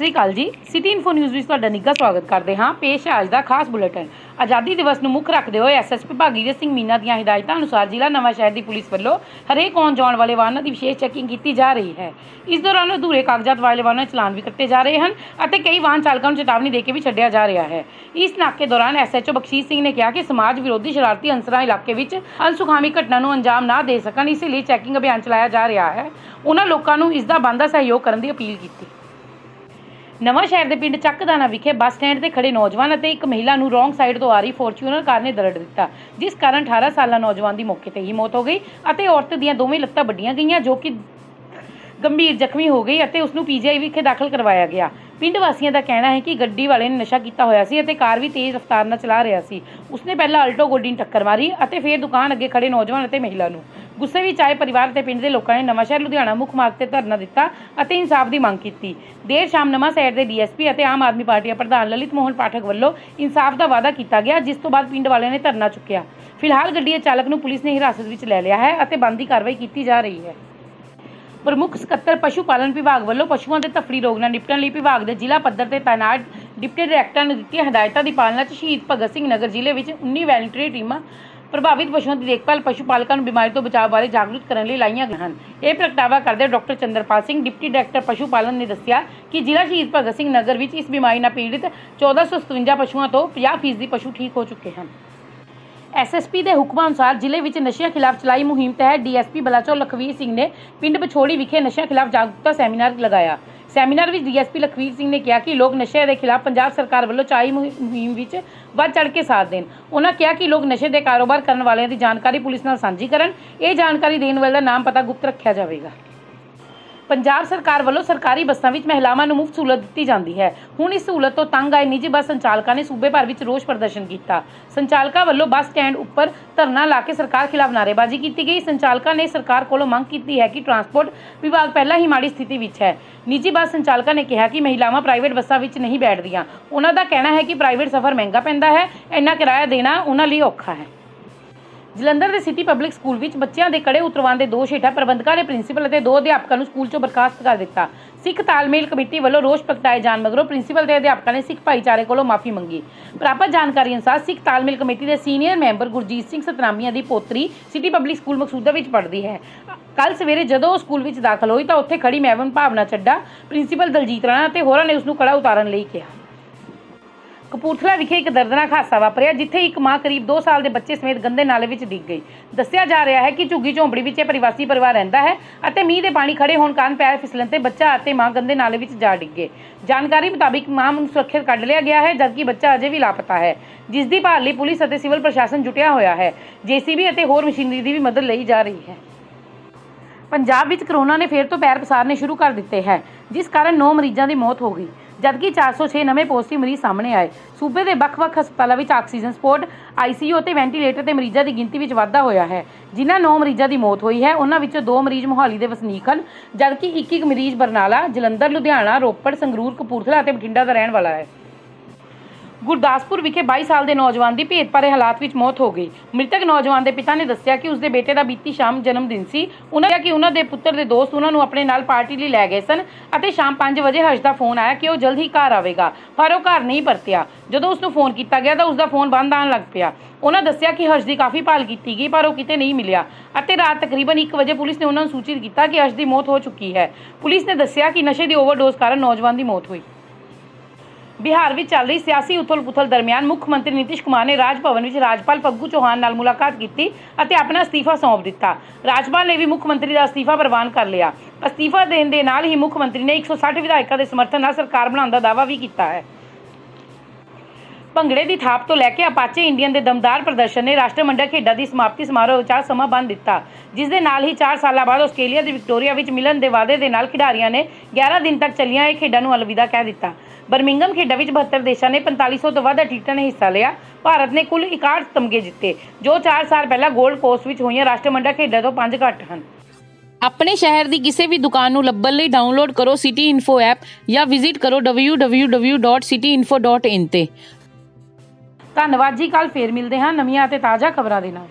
ਸ੍ਰੀ ਅਕਾਲ ਜੀ। City info news ਵਿੱਚ ਤੁਹਾਡਾ ਨਿੱਘਾ ਸਵਾਗਤ ਕਰਦੇ ਹਾਂ। ਪੇਸ਼ ਹੈ ਅੱਜ ਦਾ ਖਾਸ ਬੁਲੇਟਿਨ। ਆਜ਼ਾਦੀ ਦਿਵਸ ਨੂੰ ਮੁੱਖ ਰੱਖਦੇ ਹੋਏ ਐਸਐਸਪੀ ਭਾਗੀਰਥ ਸਿੰਘ ਮੀਨਾ ਦੀਆਂ ਹਦਾਇਤਾਂ ਅਨੁਸਾਰ ਜ਼ਿਲ੍ਹਾ ਨਵਾਂ ਸ਼ਹਿਰ ਦੀ ਪੁਲਿਸ ਵੱਲੋਂ ਹਰੇਕ ਆਉਣ ਜਾਣ ਵਾਲੇ ਵਾਹਨਾਂ ਦੀ ਵਿਸ਼ੇਸ਼ ਚੈਕਿੰਗ ਕੀਤੀ ਜਾ ਰਹੀ ਹੈ। ਇਸ ਦੌਰਾਨ ਅਧੂਰੇ ਕਾਗਜ਼ਾਤ ਵਾਲੇ ਵਾਹਨਾਂ ਦੇ ਚਲਾਨ ਵੀ ਕੱਟੇ ਜਾ ਰਹੇ ਹਨ ਅਤੇ ਕਈ ਵਾਹਨ ਚਾਲਕਾਂ ਨੂੰ ਚੇਤਾਵਨੀ ਦੇ ਕੇ ਵੀ ਛੱਡਿਆ ਜਾ ਰਿਹਾ ਹੈ। ਇਸ ਨਾਕੇ ਦੌਰਾਨ ਐਸਐਚਓ ਬਖਸ਼ੀਸ਼ ਸਿੰਘ ਨੇ ਕਿਹਾ ਕਿ ਸਮਾਜ ਵਿਰੋਧੀ ਸ਼ਰਾਰਤੀ ਅੰਸਰਾਂ ਇਲਾਕੇ ਵਿੱਚ ਅਨਸੁਖਾਵੀ ਘਟਨਾ ਨੂੰ ਅੰਜਾਮ ਨਾ ਦੇ ਸਕਣ, ਇਸ ਲਈ ਚੈਕਿੰਗ ਅਭਿਆਨ ਚਲਾਇਆ ਜਾ ਰਿਹਾ ਹੈ। ਉਹਨਾਂ ਲੋਕਾਂ ਨੂੰ ਇਸ ਦਾ ਬਣਦਾ ਸਹਿਯੋਗ ਕਰਨ ਦੀ ਅਪੀਲ ਕੀਤੀ। ਨਵਾਂ ਸ਼ਹਿਰ ਦੇ ਪਿੰਡ ਚੱਕਦਾਨਾ ਵਿਖੇ ਬੱਸ ਸਟੈਂਡ ਤੇ ਖੜੇ ਨੌਜਵਾਨ ਅਤੇ ਇੱਕ ਮਹਿਲਾ ਨੂੰ ਰੋਂਗ ਸਾਈਡ ਤੋਂ ਆ ਰਹੀ ਫੋਰਚੂਨਰ ਕਾਰ ਨੇ ਦਰੜ ਦਿੱਤਾ, ਜਿਸ ਕਾਰਨ 18 ਸਾਲਾ ਨੌਜਵਾਨ ਦੀ ਮੌਕੇ ਤੇ ਹੀ ਮੌਤ ਹੋ ਗਈ ਅਤੇ ਔਰਤ ਦੀਆਂ ਦੋਵੇਂ ਲੱਤਾਂ ਵੱਡੀਆਂ ਗਈਆਂ, ਜੋ ਕਿ ਗੰਭੀਰ ਜ਼ਖਮੀ ਹੋ ਗਈ ਅਤੇ ਉਸ ਨੂੰ ਪੀਜੀਆਈ ਵਿਖੇ ਦਾਖਲ ਕਰਵਾਇਆ ਗਿਆ। ਪਿੰਡ ਵਾਸੀਆਂ ਦਾ ਕਹਿਣਾ ਹੈ ਕਿ ਗੱਡੀ ਵਾਲੇ ਨੇ ਨਸ਼ਾ ਕੀਤਾ ਹੋਇਆ ਸੀ ਅਤੇ ਕਾਰ ਵੀ ਤੇਜ਼ ਰਫ਼ਤਾਰ ਨਾਲ ਚਲਾ ਰਿਹਾ ਸੀ। ਉਸਨੇ ਪਹਿਲਾਂ ਆਲਟੋ ਗੋਡੀ ਨੂੰ ਟੱਕਰ ਮਾਰੀ ਅਤੇ ਫਿਰ ਦੁਕਾਨ ਅੱਗੇ ਖੜੇ ਨੌਜਵਾਨ ਅਤੇ ਮਹਿਲਾ ਨੂੰ ਗੁੱਸੇ ਵਿੱਚ ਆਏ ਪਰਿਵਾਰ ਅਤੇ ਪਿੰਡ ਦੇ ਲੋਕਾਂ ਨੇ ਨਵਾਂਸ਼ਹਿਰ ਲੁਧਿਆਣਾ ਮੁੱਖ ਮਾਰਗ ਤੇ ਧਰਨਾ ਦਿੱਤਾ ਅਤੇ ਇਨਸਾਫ ਦੀ ਮੰਗ ਕੀਤੀ। ਦੇਰ ਸ਼ਾਮ ਨਵਾਂ ਸ਼ਹਿਰ ਦੇ ਡੀਐਸਪੀ ਅਤੇ ਆਮ ਆਦਮੀ ਪਾਰਟੀ ਦੇ ਪ੍ਰਧਾਨ ਲਲਿਤ ਮੋਹਨ ਪਾਠਕ ਵੱਲੋਂ ਇਨਸਾਫ ਦਾ ਵਾਅਦਾ ਕੀਤਾ ਗਿਆ, ਜਿਸ ਤੋਂ ਬਾਅਦ ਪਿੰਡ ਵਾਲਿਆਂ ਨੇ ਧਰਨਾ ਚੁੱਕਿਆ। ਫਿਲਹਾਲ ਗੱਡੀ ਦੇ ਚਾਲਕ ਨੂੰ ਪੁਲਿਸ ਨੇ ਹਿਰਾਸਤ ਵਿੱਚ ਲੈ ਲਿਆ ਹੈ ਅਤੇ ਬੰਦੀ ਕਾਰਵਾਈ ਕੀਤੀ ਜਾ ਰਹੀ ਹੈ। ਪ੍ਰਮੁੱਖ ਸਕੱਤਰ ਪਸ਼ੂ ਪਾਲਣ ਵਿਭਾਗ ਵੱਲੋਂ ਪਸ਼ੂਆਂ ਦੇ ਤਫੜੀ ਰੋਗ ਨਾਲ ਨਿਪਟਣ ਲਈ ਵਿਭਾਗ ਦੇ ਜ਼ਿਲ੍ਹਾ ਪੱਧਰ ਤੇ ਤਾਇਨਾਤ ਡਿਪਟੀ ਡਾਇਰੈਕਟਰ ਨੂੰ ਦਿੱਤੀਆਂ ਹਦਾਇਤਾਂ ਦੀ ਪਾਲਣਾ 'ਚ ਸ਼ਹੀਦ ਭਗਤ ਸਿੰਘ ਨਗਰ ਜ਼ਿਲ੍ਹੇ ਵਿੱਚ 19 ਵੈਲੰਟਰੀ ਟੀਮਾਂ ਪ੍ਰਭਾਵਿਤ ਪਸ਼ੂਆਂ ਦੀ ਦੇਖਭਾਲ ਪਸ਼ੂ ਪਾਲਕਾਂ ਨੂੰ ਬਿਮਾਰੀ ਤੋਂ ਬਚਾਅ ਬਾਰੇ ਜਾਗਰੂਕ ਕਰਨ ਲਈ ਲਾਈਆਂ ਗਈਆਂ ਹਨ। ਇਹ ਪ੍ਰਗਟਾਵਾ ਕਰਦੇ doctor Chandarpal Singh, deputy director ਪਸ਼ੂ ਪਾਲਣ ਨੇ ਦੱਸਿਆ ਕਿ ਜ਼ਿਲ੍ਹਾ ਸ਼ਹੀਦ ਭਗਤ ਸਿੰਘ ਨਗਰ ਵਿੱਚ ਇਸ ਬਿਮਾਰੀ ਨਾਲ ਪੀੜਿਤ 1457 ਪਸ਼ੂਆਂ ਤੋਂ 50% ਪਸ਼ੂ ਠੀਕ ਹੋ ਚੁੱਕੇ ਹਨ। ਐਸਐਸਪੀ ਦੇ ਹੁਕਮਾਂ ਅਨੁਸਾਰ ਜ਼ਿਲ੍ਹੇ ਵਿੱਚ ਨਸ਼ਿਆਂ ਖਿਲਾਫ ਚਲਾਈ ਮੁਹਿੰਮ ਤਹਿਤ ਡੀਐਸਪੀ ਬਲਾਚੌਰ ਲਖਵੀਰ ਸਿੰਘ ਨੇ ਪਿੰਡ ਬਛੋੜੀ ਵਿਖੇ ਨਸ਼ਿਆਂ ਖਿਲਾਫ ਜਾਗਰੂਕਤਾ ਸੈਮੀਨਾਰ ਲਗਾਇਆ। ਸੈਮੀਨਾਰ ਵਿੱਚ ਡੀਐਸਪੀ ਲਖਵੀਰ ਸਿੰਘ ਨੇ ਕਿਹਾ ਕਿ ਲੋਕ ਨਸ਼ੇ ਦੇ ਖਿਲਾਫ ਪੰਜਾਬ ਸਰਕਾਰ ਵੱਲੋਂ ਚਾਈ ਮੁਹਿ- ਮੁਹਿੰਮ ਵਿੱਚ ਵੱਧ ਚੜ ਕੇ ਸਾਥ ਦੇਣ। ਉਹਨਾਂ ਕਿਹਾ ਕਿ ਲੋਕ ਨਸ਼ੇ ਦੇ ਕਾਰੋਬਾਰ ਕਰਨ ਵਾਲਿਆਂ ਦੀ ਜਾਣਕਾਰੀ ਪੁਲਿਸ ਨਾਲ ਸਾਂਝੀ ਕਰਨ। ਇਹ ਜਾਣਕਾਰੀ ਦੇਣ ਵਾਲੇ ਦਾ ਨਾਮ ਪਤਾ ਗੁਪਤ ਰੱਖਿਆ ਜਾਵੇਗਾ। ਪੰਜਾਬ ਸਰਕਾਰ ਵੱਲੋਂ ਸਰਕਾਰੀ ਬੱਸਾਂ ਵਿੱਚ ਮਹਿਲਾਵਾਂ ਨੂੰ ਮੁਫਤ ਸਹੂਲਤ ਦਿੱਤੀ ਜਾਂਦੀ ਹੈ। ਹੁਣ ਇਸ ਸਹੂਲਤ ਤੋਂ ਤੰਗ ਆਏ ਨਿੱਜੀ ਬੱਸ ਸੰਚਾਲਕਾਂ ਨੇ ਸੂਬੇ ਭਰ ਵਿੱਚ ਰੋਸ ਪ੍ਰਦਰਸ਼ਨ ਕੀਤਾ। ਸੰਚਾਲਕਾਂ ਵੱਲੋਂ ਬੱਸ ਸਟੈਂਡ ਉੱਪਰ ਧਰਨਾ ਲਾ ਕੇ ਸਰਕਾਰ ਖਿਲਾਫ ਨਾਅਰੇਬਾਜ਼ੀ ਕੀਤੀ ਗਈ। ਸੰਚਾਲਕਾਂ ਨੇ ਸਰਕਾਰ ਕੋਲੋਂ ਮੰਗ ਕੀਤੀ ਹੈ ਕਿ ਟਰਾਂਸਪੋਰਟ ਵਿਭਾਗ ਪਹਿਲਾਂ ਹੀ ਮਾੜੀ ਸਥਿਤੀ ਵਿੱਚ ਹੈ। ਨਿੱਜੀ ਬੱਸ ਸੰਚਾਲਕਾਂ ਨੇ ਕਿਹਾ ਕਿ ਮਹਿਲਾਵਾਂ ਪ੍ਰਾਈਵੇਟ ਬੱਸਾਂ ਵਿੱਚ ਨਹੀਂ ਬੈਠਦੀਆਂ। ਉਹਨਾਂ ਦਾ ਕਹਿਣਾ ਹੈ ਕਿ ਪ੍ਰਾਈਵੇਟ ਸਫ਼ਰ ਮਹਿੰਗਾ ਪੈਂਦਾ ਹੈ। ਇੰਨਾ ਕਿਰਾਇਆ ਦੇਣਾ ਉਹਨਾਂ ਲਈ ਔਖਾ ਹੈ। ਜਲੰਧਰ ਦੇ ਸਿਟੀ ਪਬਲਿਕ ਸਕੂਲ ਵਿੱਚ ਬੱਚਿਆਂ ਦੇ ਕੜੇ ਉਤਰਵਾਉਣ ਦੇ ਦੋਸ਼ ਹੇਠਾਂ ਪ੍ਰਬੰਧਕਾਂ ਨੇ ਪ੍ਰਿੰਸੀਪਲ ਅਤੇ ਦੋ ਅਧਿਆਪਕਾਂ ਨੂੰ ਸਕੂਲ ਚੋਂ ਬਰਖਾਸਤ ਕਰ ਦਿੱਤਾ। ਸਿੱਖ ਤਾਲਮੇਲ ਕਮੇਟੀ ਵੱਲੋਂ ਰੋਸ ਪ੍ਰਗਟਾਏ ਜਾਣ ਮਗਰੋਂ ਪ੍ਰਿੰਸੀਪਲ ਤੇ ਅਧਿਆਪਕਾਂ ਨੇ ਸਿੱਖ ਭਾਈਚਾਰੇ ਕੋਲੋਂ ਮਾਫੀ ਮੰਗੀ। ਪ੍ਰਾਪਤ ਜਾਣਕਾਰੀ ਅਨੁਸਾਰ ਸਿੱਖ ਤਾਲਮੇਲ ਕਮੇਟੀ ਦੇ ਸੀਨੀਅਰ ਮੈਂਬਰ ਗੁਰਜੀਤ ਸਿੰਘ ਸਤਨਾਮੀਆਂ ਦੀ ਪੋਤਰੀ ਸਿਟੀ ਪਬਲਿਕ ਸਕੂਲ ਮਕਸੂਦਾ ਵਿੱਚ ਪੜ੍ਹਦੀ ਹੈ। ਕੱਲ ਸਵੇਰੇ ਜਦੋਂ ਉਹ ਸਕੂਲ ਵਿੱਚ ਦਾਖਲ ਹੋਈ ਤਾਂ ਉੱਥੇ ਖੜੀ ਮੈਵਨ ਭਾਵਨਾ ਚੱਡਾ ਪ੍ਰਿੰਸੀਪਲ ਦਲਜੀਤ ਰਾਣਾ ਅਤੇ ਹੋਰਾਂ ਨੇ ਉਸ ਨੂੰ ਕੜਾ ਉਤਾਰਨ ਲਈ ਕਿਹਾ। ਕਪੂਰਥਲਾ ਵਿਖੇ ਇੱਕ ਦਰਦਨਾਕ ਹਾਦਸਾ ਵਾਪਰਿਆ, ਜਿੱਥੇ ਇੱਕ ਮਾਂ ਕਰੀਬ 2 ਸਾਲ ਦੇ ਬੱਚੇ ਸਮੇਤ ਗੰਦੇ ਨਾਲੇ ਵਿੱਚ ਡਿੱਗ ਗਈ। ਦੱਸਿਆ ਜਾ ਰਿਹਾ ਹੈ ਕਿ ਝੁੱਗੀ ਝੌਂਪੜੀ ਵਿੱਚ ਇਹ ਪ੍ਰਵਾਸੀ ਪਰਿਵਾਰ ਰਹਿੰਦਾ ਹੈ ਅਤੇ ਮੀਂਹ ਦੇ ਪਾਣੀ ਖੜੇ ਹੋਣ ਕਾਰਨ ਪੈਰ ਫਿਸਲਣ ਤੇ ਬੱਚਾ ਅਤੇ ਮਾਂ ਗੰਦੇ ਨਾਲੇ ਵਿੱਚ ਜਾ ਡਿੱਗੇ ਜਾਣਕਾਰੀ ਮੁਤਾਬਿਕ ਮਾਂ ਨੂੰ ਸੁਰੱਖਿਅਤ ਕੱਢ ਲਿਆ ਗਿਆ ਹੈ, ਜਦਕਿ ਬੱਚਾ ਅਜੇ ਵੀ ਲਾਪਤਾ ਹੈ, ਜਿਸ ਦੀ ਭਾਲ ਲਈ ਪੁਲਿਸ ਅਤੇ ਸਿਵਲ ਪ੍ਰਸ਼ਾਸਨ ਜੁਟਿਆ ਹੋਇਆ ਹੈ। ਜੀਸੀਬੀ ਅਤੇ ਹੋਰ ਮਸ਼ੀਨਰੀ ਦੀ ਵੀ ਮਦਦ ਲਈ ਜਾ ਰਹੀ ਹੈ। ਪੰਜਾਬ ਵਿੱਚ ਕਰੋਨਾ ਨੇ ਫੇਰ ਤੋਂ ਪੈਰ ਪਸਾਰਨੇ ਸ਼ੁਰੂ ਕਰ ਦਿੱਤੇ ਹੈ, ਜਿਸ ਕਾਰਨ 9 ਮਰੀਜ਼ਾਂ ਦੀ ਮੌਤ ਹੋ ਗਈ। ਜਦਕਿ 406 ਨਵੇਂ ਪੋਜ਼ਿਟਿਵ ਮਰੀਜ਼ ਸਾਹਮਣੇ ਆਏ। ਸੂਬੇ ਦੇ ਵੱਖ-ਵੱਖ ਹਸਪਤਾਲਾਂ ਵਿੱਚ ਆਕਸੀਜਨ ਸਪੋਰਟ ਆਈਸੀਯੂ ਅਤੇ ਵੈਂਟੀਲੇਟਰ ਤੇ ਮਰੀਜ਼ਾਂ ਦੀ ਗਿਣਤੀ ਵਿੱਚ ਵਾਧਾ ਹੋਇਆ ਹੈ। ਜਿਨ੍ਹਾਂ 9 ਮਰੀਜ਼ਾਂ ਦੀ ਮੌਤ ਹੋਈ ਹੈ, ਉਹਨਾਂ ਵਿੱਚੋਂ 2 ਮਰੀਜ਼ ਮੋਹਾਲੀ ਦੇ ਵਸਨੀਕ ਹਨ, ਜਦਕਿ ਇੱਕ ਇੱਕ ਮਰੀਜ਼ ਬਰਨਾਲਾ, ਜਲੰਧਰ, ਲੁਧਿਆਣਾ, ਰੋਪੜ, ਸੰਗਰੂਰ, ਕਪੂਰਥਲਾ ਅਤੇ ਬਠਿੰਡਾ ਦਾ ਰਹਿਣ ਵਾਲਾ ਹੈ। ਗੁਰਦਾਸਪੁਰ ਵਿਖੇ 22 ਸਾਲ ਦੇ ਨੌਜਵਾਨ ਦੀ ਭੇਤ ਭਰੇ ਹਾਲਾਤ ਵਿੱਚ ਮੌਤ ਹੋ ਗਈ। ਮ੍ਰਿਤਕ ਨੌਜਵਾਨ ਦੇ ਪਿਤਾ ਨੇ ਦੱਸਿਆ ਕਿ ਉਸਦੇ ਬੇਟੇ ਦਾ ਬੀਤੀ ਸ਼ਾਮ ਜਨਮ ਦਿਨ ਸੀ। ਉਹਨਾਂ ਕਿਹਾ ਕਿ ਉਹਨਾਂ ਦੇ ਪੁੱਤਰ ਦੇ ਦੋਸਤ ਉਹਨਾਂ ਨੂੰ ਆਪਣੇ ਨਾਲ ਪਾਰਟੀ ਲਈ ਲੈ ਗਏ ਸਨ ਅਤੇ ਸ਼ਾਮ 5 ਵਜੇ ਹਰਸ਼ ਦਾ ਫੋਨ ਆਇਆ ਕਿ ਉਹ ਜਲਦ ਹੀ ਘਰ ਆਵੇਗਾ, ਪਰ ਉਹ ਘਰ ਨਹੀਂ ਪਰਤਿਆ। ਜਦੋਂ ਉਸ ਨੂੰ ਫੋਨ ਕੀਤਾ ਗਿਆ ਤਾਂ ਉਸ ਦਾ ਫੋਨ ਬੰਦ ਆਉਣ ਲੱਗ ਪਿਆ। ਉਹਨਾਂ ਦੱਸਿਆ ਕਿ ਹਰਸ਼ ਦੀ ਕਾਫੀ ਭਾਲ ਕੀਤੀ ਗਈ, ਪਰ ਉਹ ਕਿਤੇ ਨਹੀਂ ਮਿਲਿਆ ਅਤੇ ਰਾਤ ਤਕਰੀਬਨ 1 ਵਜੇ ਪੁਲਿਸ ਨੇ ਉਹਨਾਂ ਨੂੰ ਸੂਚਿਤ ਕੀਤਾ ਕਿ ਹਰਸ਼ ਦੀ ਮੌਤ ਹੋ ਚੁੱਕੀ ਹੈ। ਪੁਲਿਸ ਨੇ ਦੱਸਿਆ ਕਿ ਨਸ਼ੇ ਦੀ ਓਵਰਡੋਜ਼ ਕਾਰਨ ਨੌਜਵਾਨ ਦੀ ਮੌਤ ਹੋਈ। ਬਿਹਾਰ ਵਿੱਚ ਚੱਲ ਰਹੀ ਸਿਆਸੀ ਉਥਲ-ਪੁਥਲ ਦਰਮਿਆਨ ਮੁੱਖ ਮੰਤਰੀ ਨਿਤਿਸ਼ ਕੁਮਾਰ ਨੇ ਰਾਜ ਭਵਨ ਵਿੱਚ ਰਾਜਪਾਲ ਫੱਗੂ ਚੌਹਾਨ ਨਾਲ ਮੁਲਾਕਾਤ ਕੀਤੀ ਅਤੇ ਆਪਣਾ ਅਸਤੀਫਾ ਸੌਂਪ ਦਿੱਤਾ। ਰਾਜਪਾਲ ਨੇ ਵੀ ਮੁੱਖ ਮੰਤਰੀ ਦਾ ਅਸਤੀਫਾ ਪ੍ਰਵਾਨ ਕਰ ਲਿਆ। ਅਸਤੀਫਾ ਦੇਣ ਦੇ ਨਾਲ ਹੀ ਮੁੱਖ ਮੰਤਰੀ ਨੇ 160 ਵਿਧਾਇਕਾਂ ਦੇ ਸਮਰਥਨ ਨਾਲ ਸਰਕਾਰ ਬਣਾਉਣ ਦਾ ਦਾਅਵਾ ਵੀ ਕੀਤਾ ਹੈ। ਭੰਗੜੇ ਦੀ ਥਾਪ ਤੋਂ ਲੈ ਕੇ ਅਪਾਚੇ ਇੰਡੀਅਨ ਦੇ ਦਮਦਾਰ ਪ੍ਰਦਰਸ਼ਨ ਨੇ ਰਾਸ਼ਟਰਮੰਡਲ ਖੇਡਾਂ ਦੀ ਸਮਾਪਤੀ ਸਮਾਰੋਹ ਵਿੱਚ ਸਮਾਂ ਬੰਨ ਦਿੱਤਾ। ਜਿਸ ਦੇ ਨਾਲ ਹੀ 4 ਸਾਲਾਂ ਬਾਅਦ ਆਸਟ੍ਰੇਲੀਆ ਦੇ ਵਿਕਟੋਰੀਆ ਵਿੱਚ ਮਿਲਣ ਦੇ ਵਾਅਦੇ ਦੇ ਨਾਲ ਖਿਡਾਰੀਆਂ ਨੇ 11 ਦਿਨ ਤੱਕ ਚੱਲੀਆਂ ਇਹ ਖੇਡਾਂ ਨੂੰ ਅਲਵਿਦਾ ਕਹਿ ਦਿੱਤਾ। ਬਰਮਿੰਗਮ ਖੇਡਾਂ ਵਿੱਚ 72 ਦੇਸ਼ਾਂ ਨੇ 4500 ਤੋਂ ਵੱਧ ਐਥਲੀਟਾਂ ਨੇ ਹਿੱਸਾ ਲਿਆ। ਭਾਰਤ ਨੇ ਕੁੱਲ 61 ਤਮਗੇ ਜਿੱਤੇ ਜੋ 4 ਸਾਲ ਪਹਿਲਾਂ 골ਡ ਕੋਸਟ ਵਿੱਚ ਹੋਈਆਂ ਰਾਸ਼ਟਰਮੰਡਲ ਖੇਡਾਂ ਤੋਂ 5 ਘੱਟ ਹਨ। ਆਪਣੇ ਸ਼ਹਿਰ ਦੀ ਕਿਸੇ ਵੀ ਦੁਕਾਨ ਨੂੰ ਲੱਭਣ ਲਈ ਡਾਊਨਲੋਡ ਕਰੋ ਸਿਟੀ ਇਨਫੋ ਐਪ ਜਾਂ ਵਿਜ਼ਿਟ ਕਰੋ www.cityinfo.in ਤੇ। ਧੰਨਵਾਦ ਜੀ ਕੱਲ ਫੇਰ ਮਿਲਦੇ ਹਾਂ ਨਵੀਆਂ ਅਤੇ ਤਾਜ਼ਾ ਖਬਰਾਂ ਦੇ ਨਾਲ।